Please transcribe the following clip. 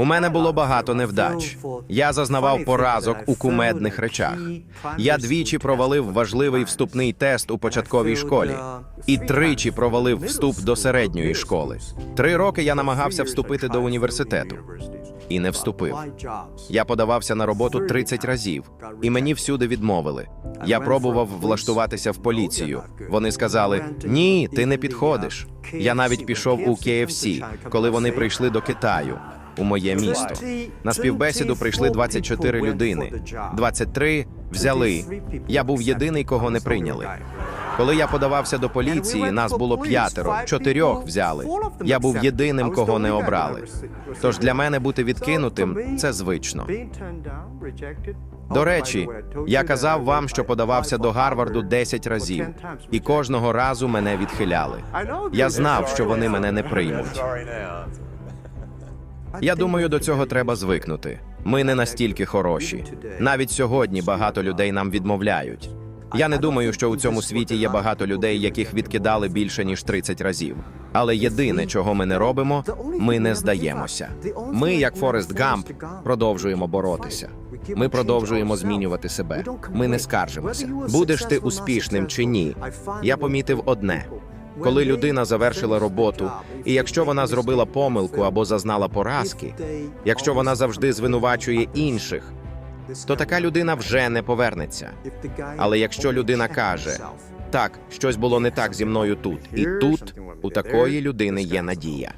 У мене було багато невдач. Я зазнавав поразок у кумедних речах. Я двічі провалив важливий вступний тест у початковій школі і тричі провалив вступ до середньої школи. Три роки я намагався вступити до університету і не вступив. Я подавався на роботу 30 разів, і мені всюди відмовили. Я пробував влаштуватися в поліцію. Вони сказали: ні, ти не підходиш. Я навіть пішов у KFC, коли вони прийшли до Китаю. У моє місто на співбесіду прийшли 24 людини. 23 взяли. Я був єдиний, кого не прийняли. Коли я подавався до поліції, нас було п'ятеро, чотирьох взяли. Я був єдиним, кого не обрали. Тож для мене бути відкинутим це звично. До речі, я казав вам, що подавався до Гарварду 10 разів, і кожного разу мене відхиляли. Я знав, що вони мене не приймуть. Я думаю, до цього треба звикнути. Ми не настільки хороші. Навіть сьогодні багато людей нам відмовляють. Я не думаю, що у цьому світі є багато людей, яких відкидали більше ніж 30 разів. Але єдине, чого ми не робимо, ми не здаємося. Ми, як Форест Гамп, продовжуємо боротися. Ми продовжуємо змінювати себе. Ми не скаржимося. Будеш ти успішним чи ні? Я помітив одне. Коли людина завершила роботу, і якщо вона зробила помилку або зазнала поразки, якщо вона завжди звинувачує інших, то така людина вже не повернеться. Але якщо людина каже, так, щось було не так зі мною тут, і тут у такої людини є надія.